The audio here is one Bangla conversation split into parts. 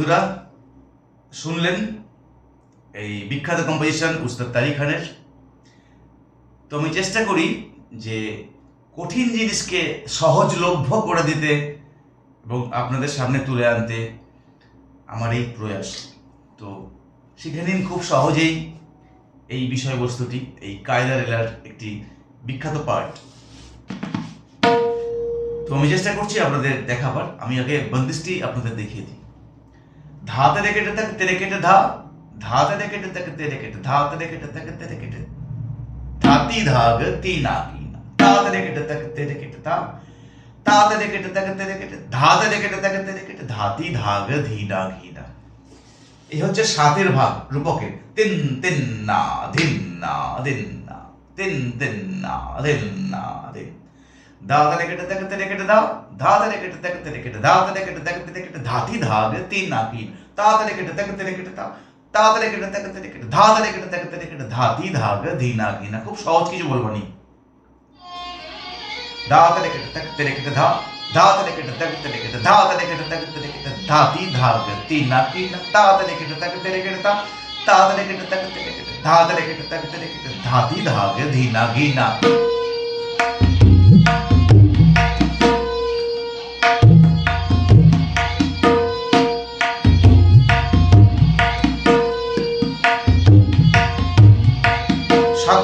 বন্ধুরা, শুনলেন এই বিখ্যাত কম্পোজিশন উস্তাদ তারিক খানের। তো আমি চেষ্টা করি যে কঠিন জিনিসকে সহজলভ্য করে দিতে এবং আপনাদের সামনে তুলে আনতে আমার এই প্রয়াস। তো শিখে নিন খুব সহজেই এই বিষয়বস্তুটি, এই কায়দা রেলার একটি বিখ্যাত পার্ট তো আমি চেষ্টা করছি আপনাদের দেখাবার। আমি আগে বন্দিশটি আপনাদের দেখিয়ে দিই। ধা তেরে কেটে থাকে তেরে কেটে ধা ধা তেরে কেটে থাকে তেরে কেটে ধা তেরে কেটে থাকে তেরে কেটে ধাতি ধাগ তি না কি না তা তেরে কেটে থাকে তেরে কেটে তা তা তেরে কেটে থাকে তেরে কেটে ধা তেরে কেটে থাকে তেরে কেটে ধাতি ধাগ ধি না ঘি না এই হচ্ছে সাতের ভাগ রূপকের তিন তিন না ধিন না দিন না তিন তিন না ধিন না দিন দাদা কেটে থাকে তেরে কেটে দাও ধাতা কেটে থাকে তেরে কেটে দাদা কেটে থাকে তেরে কেটে ধাতি ধাগ তিন না কি তাতরে কেটে থাকে তেরে কেটে দাও তাতরে কেটে থাকে তেরে কেটে ধাতরে কেটে থাকে তেরে কেটে ধাতি ধাগ ধি না কি না খুব সহজ কিছু বলবো নি দাতরে কেটে থাকে তেরে কেটে ধা ধাতরে কেটে থাকে তেরে কেটে ধাতরে কেটে থাকে তেরে কেটে ধাতি ধাগ তিন না কি না তাতরে কেটে থাকে তেরে কেটে তা তাতরে কেটে থাকে তেরে কেটে ধাতরে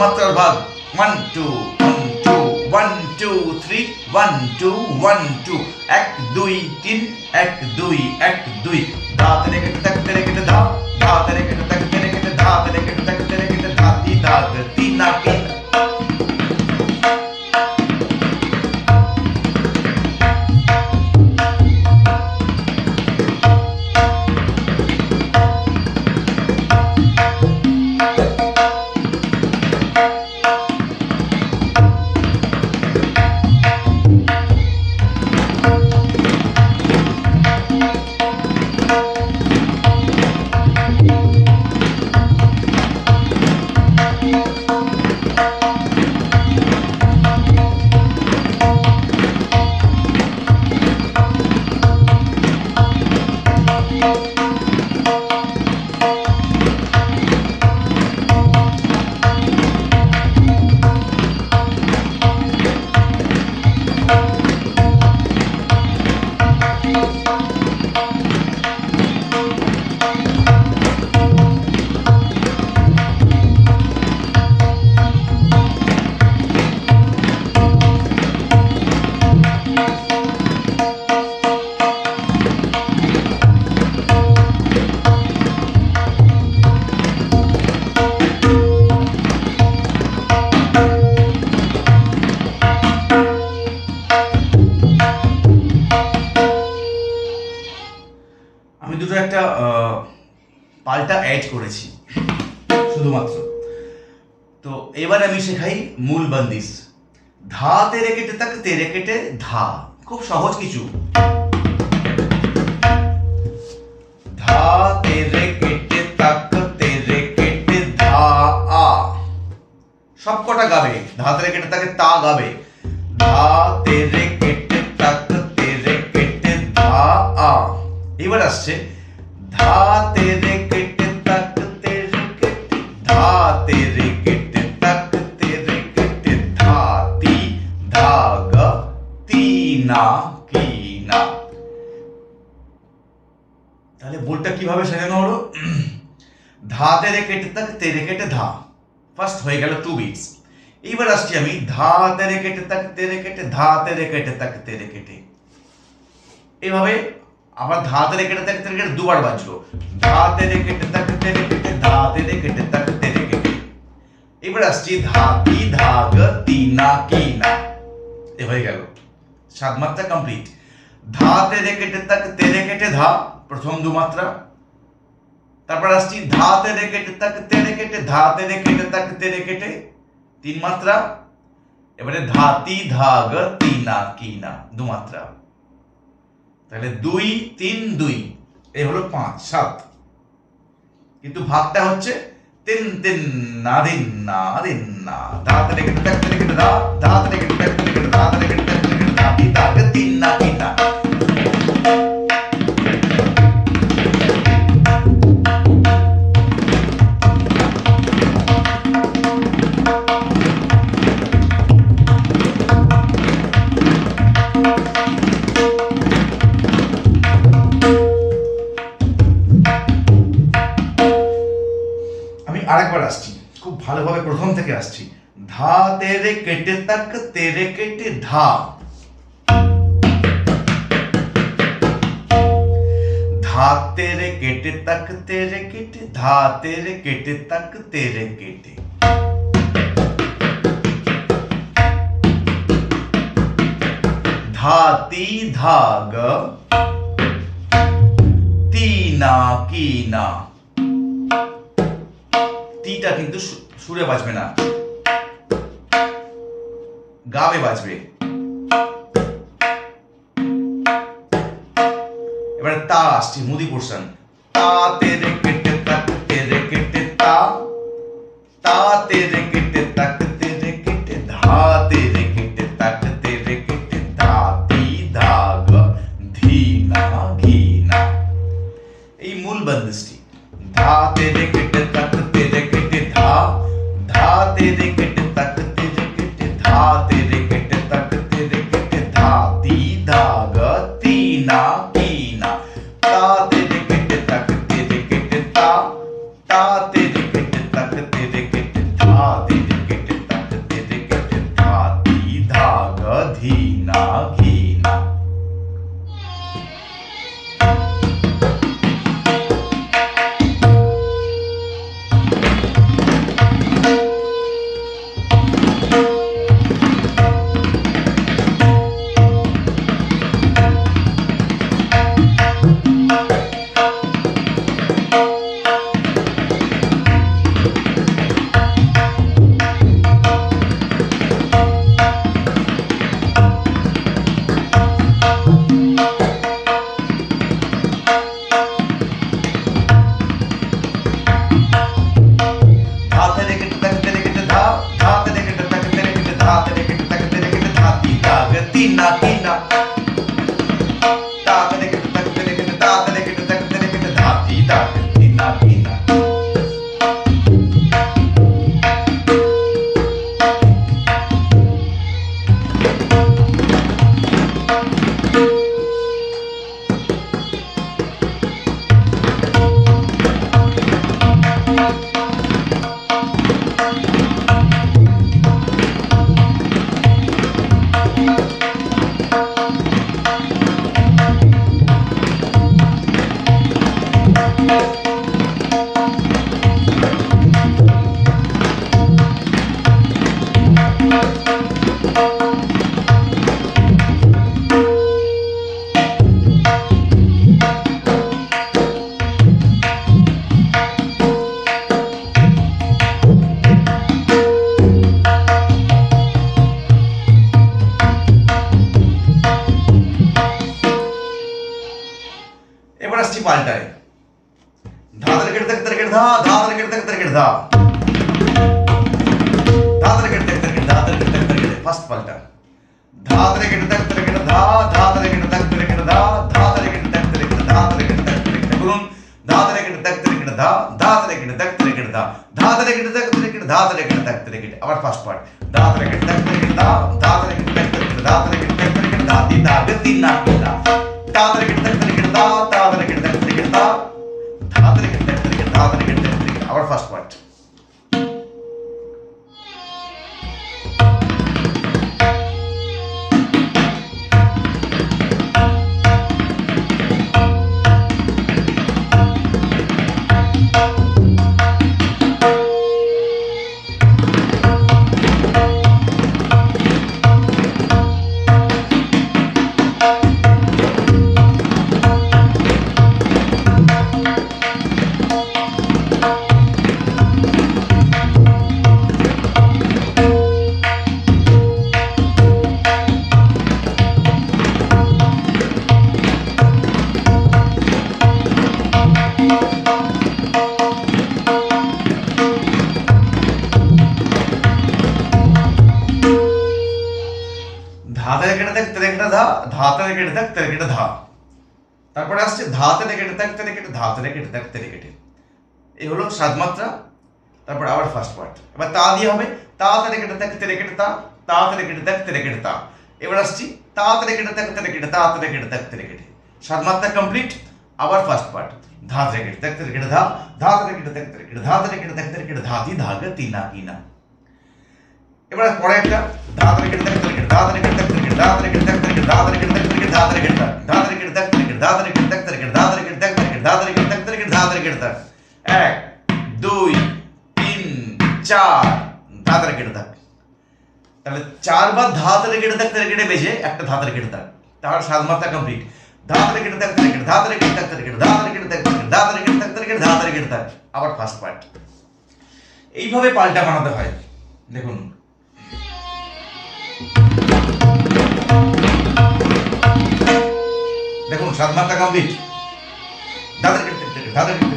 মাত্রার ভাগ। One two one two one two three one two one two এক, দুই, তিন, এক, দুই এক, দুই। দাঁত তেরে কেটে তাক তেরে কেটে ধা ধা তেরে কেটে তাক তেরে কেটে ধা তেরে কেটে তাক তেরে কেটে ধা তি তি এবার আমি শেখাই মূল বন্দিশ। ধা তেরে কেটে তাক, তেরে কেটে ধা। খুব সহজ কিছু। ধা তেরে কেটে তাক, তেরে কেটে ধা, আ। সব কটা গাবে। ধা তেরে কেটে তাকে, তা গাবে। ধা তেরে কেটে তাক, তেরে কেটে ধা, আ। এবার আসছে ধা তেরে কেটে ধা। ফার্স্ট হয়ে গেল টু বিটস এইবার আসছি আমি ধা তেরে কেটে তাক তেরে কেটে ধা তেরে কেটে তাক তেরে কেটে এভাবে আবার ধাতে রে কেটে তাক তেরে কেটে দুবার বাজলো। ধাতে রে কেটে তাক তেরে কেটে ধাতে রে কেটে তাক তেরে কেটে এবার আসছি ধাতি ধাগ তিনা কিনা এ হয়ে গেল। সাত মাত্রা কমপ্লিট ধা তেরে কেটে তাক তেরে কেটে ধা, প্রথম দু মাত্রা। তারপর আসছি ধা তেরে কেটে তাক তেরে কেটে ধা তেরে কেটে তাক কেটে তিন মাত্রা এবারে ধাতি ধাগ তিনা কিনা দু মাত্রা। তাহলে দুই, তিন, দুই, এই হলো পাঁচ, সাত। কিন্তু ভাগটা হচ্ছে তিন তিন, না দিন না দিন না, ধাত রেখে টাক রেখে ধা, ধাত রেখে টাক রেখে ধাত রেখে টাক রেখে তাক তিন না ভালোভাবে প্রথম থেকে আসছি। ধা তেরে কেটে তাক, তেরে কেটে ধা। ধা তেরে কেটে তাক, তেরে কেটে ধা, তেরে কেটে তাক, তেরে কেটে। ধাতি ধাগ তিনা কিনা টিটা কিন্তু সু- সুরে বাজবে না। গাবে বাজবে। এবারে তা আসছি মুদি পোর্শন। তাতে তেরে কেটে ধা ধাত রেখে টাক তেরে কেটে ধাত রেখে টাক তেরে কেটে ফার্স্ট পাল্টা ধাত রেখে টাক তেরে কেটে ধা ধাত রেখে টাক তেরে কেটে ধা ধাত রেখে টাক তেরে কেটে ধাত রেখে টাক তেরে কেটে বলুন ধাত রেখে টাক তেরে কেটে ধা ধাত রেখে টাক তেরে কেটে ধা ধাত রেখে টাক তেরে কেটে ধাত রেখে টাক তেরে কেটে আবার ফার্স্ট পার্ট ধাত রেখে টাক তেরে কেটে ধা ধাত রেখে টাক তেরে কেটে ধাত রেখে টাক তেরে কেটে ধা তি দাগ তিন না কিনা ধাত রেখে টাক তেরে কেটে Our first point. Half Reckitt দেখ রেকেটে এই হলো সাত মাত্রা তারপর আবার ফার্স্ট পার্ট এবার তা দিয়ে হবে তা তারে কেটে দেখতে রেকেটে তা তা তারে কেটে দেখতে রেকেটে তা এবার আসছি তা তারে কেটে দেখতে রেকেটে তা তারে কেটে দেখতে রেকেটে সাত মাত্রা কমপ্লিট আবার ফার্স্ট পার্ট धा রেকেটে দেখতে রেকেটে ধা ধা তারে কেটে দেখতে রেকেটে ধা তারে কেটে দেখতে রেকেটে ধা দি ধাগে তিনা কিনা এবার পরে একটা ধা তারে কেটে দেখতে রেকেটে ধা তারে কেটে দেখতে রেকেটে ধা তারে কেটে দেখতে রেকেটে ধা তারে কেটে দেখতে রেকেটে ধা তারে কেটে ধা তারে কেটে দেখতে রেকেটে ধা তারে কেটে দেখতে রেকেটে ধা তেরে কেটে ধাতরে কেটে থাক কেটে থাক এক দুই তিন চার ধাতরে কেটে থাক তাহলে চারবার ধাতরে কেটে থাক তেরে কেটে বেজে একটা ধাতরে কেটে থাক তার সাত মাত্রা কমপ্লিট ধাতরে কেটে থাক তেরে কেটে ধাতরে কেটে থাক তেরে কেটে ধাতরে কেটে থাক তেরে কেটে থাক তেরে কেটে ধাতরে কেটে থাক আবার ফার্স্ট পার্ট এইভাবে পাল্টা বানাতে হয় দেখুন দেখুন সাত মাত্রা কমপ্লিট தாதகத்தின்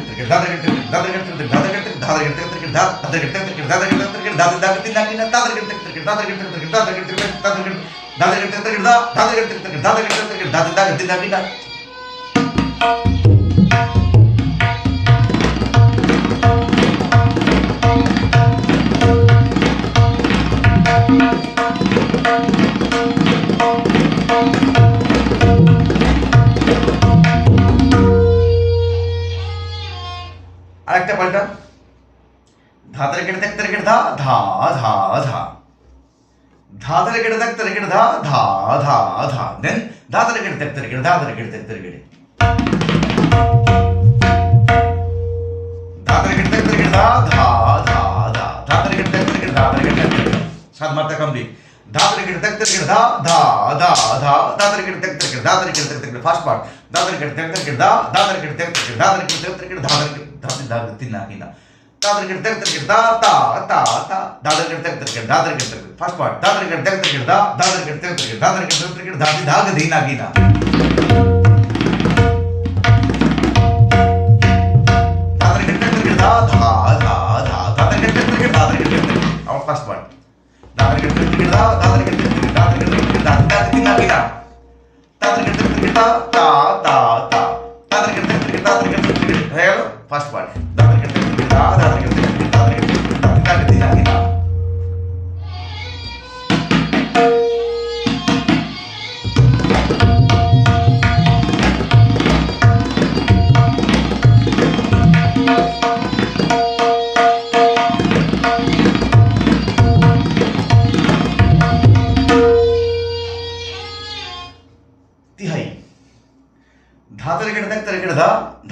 தாக்கினார் देखते पलटा धा तिरकिट तक तिरकिट धा धा धा धा धा तिरकिट तक तिरकिट धा धा धा धा देन धा तिरकिट तक तिरकिट धा तिरकिट तक तिरकिट धा तिरकिट तक तिरकिट धा धा धा धा धा तिरकिट तक तिरकिट धा तिरकिट तक तिरकिट सात मारता भी धा तिरकिट तक तिरकिट धा धा धा धा धा तिरकिट तक तिरकिट धा तिरकिट तक तिरकिट फास्ट पार्ट धा तिरकिट तक तिरकिट धा धा तिरकिट तक तिरकिट धा तिरकिट तक तिरकिट धा तिरकिट तक तिरकिट धा तिरकिट tapi da gati na kina da da da da da ta ta ta da da da da da da da first part da da da da da da da da da da da da da gati na kina first part da da da da da ಹೇಳು फ़र्स्ट पार्ट दादर करते दादर करते दादर करते दादर करते जाके ना तिहाई। धा तरीके तक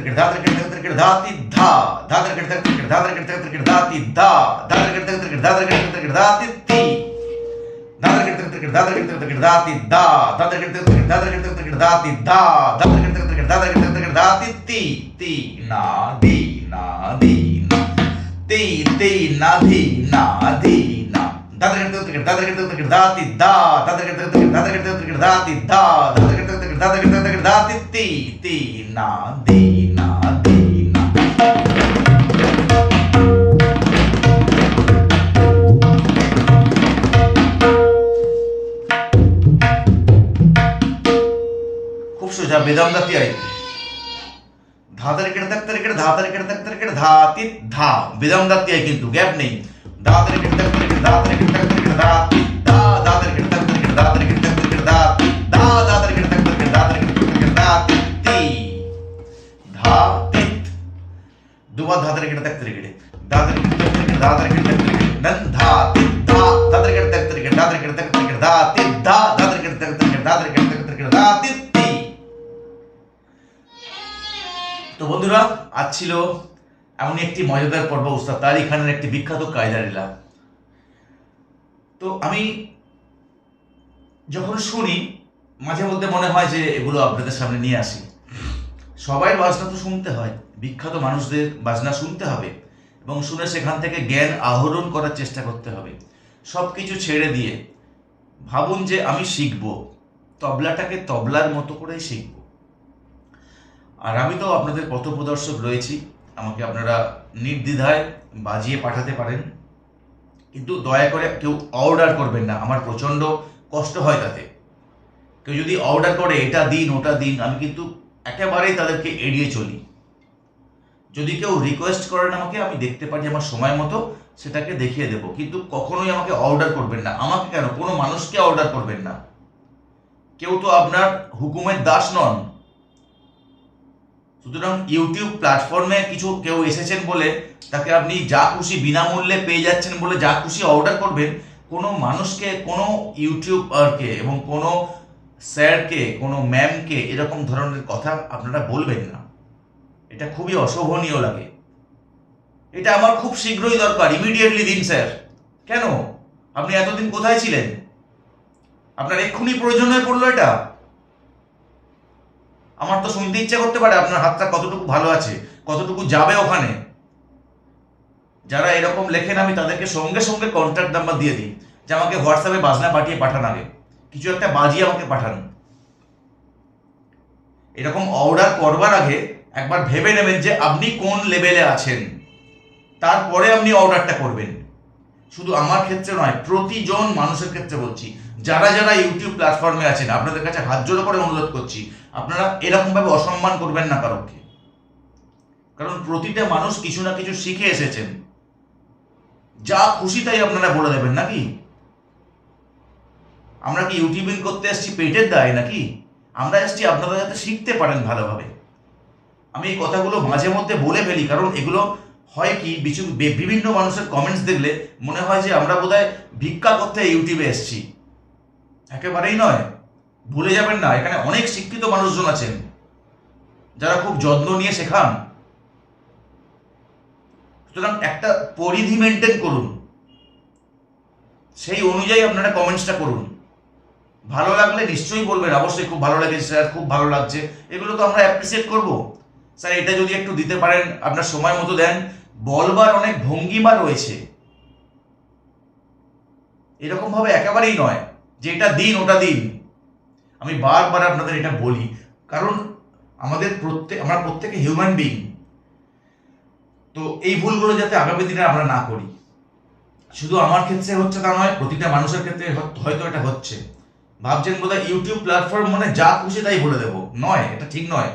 त्रिकिर्धा त्रिकिर्धक त्रिकिर्धाति धा धा त्रिकिर्धक त्रिकिर्धा त्रिकिर्धक त्रिकिर्धाति धा धा त्रिकिर्धक त्रिकिर्धा त्रिकिर्धक त्रिकिर्धाति ति धा त्रिकिर्धक त्रिकिर्धा त्रिकिर्धक त्रिकिर्धाति धा धा त्रिकिर्धक त्रिकिर्धा त्रिकिर्धक त्रिकिर्धाति धा धा त्रिकिर्धक त्रिकिर्धा त्रिकिर्धक त्रिकिर्धाति ति ति ना दी ना दी ना ति ति ना दी ना दी ना धा त्रिकिर्धक त्रिकिर्धा त्रिकिर्धक त्रिकिर्धाति धा धा त्रिकिर्धक त्रिकिर्धा त्रिकिर्धक त्रिकिर्धाति धा धा त्रिकिर्धक त्रिकिर्धा त्रिकिर्धक त्रिकिर्धाति ति ति ना दी भेदाम जाती आहे धा तर इकडे तक तर इकडे धा तर इकडे तक तर इकडे धा ती धा भेदाम जाती आहे किंतु गॅप नाही धा तर इकडे तक तर इकडे धा तर इकडे तक तर इकडे धा ती धा धा तर इकडे तक तर इकडे धा तर इकडे तक तर इकडे धा ती धा धा तर इकडे तक तर इकडे धा तर इकडे तक तर इकडे धा ती ती धा ती दुवा धा तर इकडे तक तर इकडे धा तर इकडे तक तर इकडे धा तर इकडे तक तर इकडे नन धा ती धा धा तर इकडे तक तर इकडे धा तर इकडे तक तर इकडे धा ती धा धा तर इकडे तक तर इकडे धा तर इकडे तक तर इकडे धा ती তো বন্ধুরা, আজ ছিল এমনই একটি মজাদার পর্ব উস্তাদ তারি খানের একটি বিখ্যাত কায়দা লীলা। তো আমি যখন শুনি, মাঝে মধ্যে মনে হয় যে এগুলো আপনাদের সামনে নিয়ে আসি। সবাই বাজনা তো শুনতে হয়, বিখ্যাত মানুষদের বাজনা শুনতে হবে এবং শুনে সেখান থেকে জ্ঞান আহরণ করার চেষ্টা করতে হবে। সব কিছু ছেড়ে দিয়ে ভাবুন যে আমি শিখব, তবলাটাকে তবলার মতো করেই শিখব। আর আমি তো আপনাদের পথপ্রদর্শক রয়েছি। আমাকে আপনারা নির্দ্বিধায় বাজিয়ে পাঠাতে পারেন। কিন্তু দয়া করে কেউ অর্ডার করবেন না। আমার প্রচণ্ড কষ্ট হয় তাতে। কেউ যদি অর্ডার করে, এটা দিন, ওটা দিন, আমি কিন্তু একেবারেই তাদেরকে এড়িয়ে চলি। যদি কেউ রিকোয়েস্ট করেন আমাকে, আমি দেখতে পারি আমার সময় মতো, সেটাকে দেখিয়ে দেবো। কিন্তু কখনোই আমাকে অর্ডার করবেন না। আমাকে কেন? কোনো মানুষকে অর্ডার করবেন না। কেউ তো আপনার হুকুমের দাস নন। সুতরাং ইউটিউব প্ল্যাটফর্মে কিছু কেউ এসেছেন বলে তাকে আপনি যা খুশি বিনামূল্যে পেয়ে যাচ্ছেন বলে যা খুশি অর্ডার করবেন, কোনো মানুষকে, কোনো ইউটিউবারকে এবং কোনো স্যারকে, কোনো ম্যামকে এরকম ধরনের কথা আপনারা বলবেন না। এটা খুবই অশোভনীয় লাগে। এটা আমার খুব শীঘ্রই দরকার ইমিডিয়েটলি দিন, স্যার। কেন? আপনি এতদিন কোথায় ছিলেন? আপনার এক্ষুনি প্রয়োজন হয়ে পড়ল এটা? আমার তো শুনতে ইচ্ছা করতে পারে আপনার হাতটা কতটুকু ভালো আছে, কতটুকু যাবে ওখানে। যারা এরকম লেখেন, আমি তাদেরকে সঙ্গে সঙ্গে কন্ট্যাক্ট নাম্বার দিয়ে দিই, যে আমাকে হোয়াটসঅ্যাপে বাজনা পাঠিয়ে পাঠান আগে। কিছু একটা বাজিয়ে আমাকে পাঠান। এরকম অর্ডার করবার আগে একবার ভেবে নেবেন যে আপনি কোন লেভেলে আছেন। তারপরে আপনি অর্ডারটা করবেন। শুধু আমার ক্ষেত্রে নয়, প্রতিজন মানুষের ক্ষেত্রে বলছি। যারা যারা ইউটিউব প্ল্যাটফর্মে আছেন, আপনাদের কাছে হাত জোড়ো করে অনুরোধ করছি, আপনারা এরকমভাবে অসম্মান করবেন না কারোকে। কারণ প্রতিটা মানুষ কিছু না কিছু শিখে এসেছেন। যা খুশি তাই আপনারা বলে দেবেন নাকি? আমরা কি ইউটিউবিং করতে এসেছি পেটের দায় নাকি? আমরা এসেছি আপনারা যাতে শিখতে পারেন ভালোভাবে। আমি এই কথাগুলো মাঝে মধ্যে বলে ফেলি, কারণ এগুলো হয় কি কিছু বিভিন্ন মানুষের কমেন্টস দেখলে মনে হয় যে আমরা বোধহয় ভিক্ষা করতে ইউটিউবে এসেছি। একেবারেই নয়। ভুলে যাবেন না, এখানে অনেক শিক্ষিত মানুষজন আছেন। যারা খুব যত্ন নিয়ে শেখান। সুতরাং একটা পরিধি মেনটেন করুন। সেই অনুযায়ী আপনারা কমেন্টসটা করুন। ভালো লাগলে নিশ্চয়ই বলবেন, অবশ্যই খুব ভালো লাগে স্যার, খুব ভালো লাগছে। এগুলো তো আমরা অ্যাপ্রিসিয়েট করব। স্যার, এটা যদি একটু দিতে পারেন, আপনার সময় মতো দেন। বলবার অনেক ভঙ্গিমা রয়েছে। এরকম ভাবে একেবারেই নয় যে এটা দিন, ওটা দিন। আমি বারবার আপনাদের এটা বলি, কারণ আমাদের প্রত্যেক, আমরা প্রত্যেকে হিউম্যান বিং তো এই ভুলগুলো যাতে আগামী দিনে আমরা না করি। শুধু আমার ক্ষেত্রে হচ্ছে তা নয়, প্রতিটা মানুষের ক্ষেত্রে হয়তো এটা হচ্ছে। ভাবছেন বোধহয় ইউটিউব প্ল্যাটফর্ম মানে যা খুশি তাই বলে দেবো। নয়, এটা ঠিক নয়।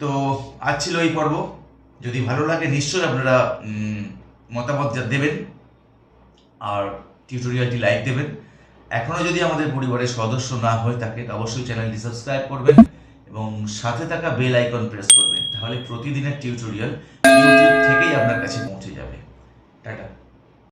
তো আজ ছিল এই পর্ব। যদি ভালো লাগে, নিশ্চয়ই আপনারা মতামত যা দেবেন আর টিউটোরিয়ালটি লাইক দেবেন। এখনও যদি আমাদের পরিবারের সদস্য না হয়ে থাকে অবশ্যই চ্যানেলটি সাবস্ক্রাইব করবেন এবং সাথে থাকা বেল আইকন প্রেস করবেন। তাহলে প্রতিদিনের টিউটোরিয়াল ইউটিউব থেকেই আপনার কাছে পৌঁছে যাবে। টাটা।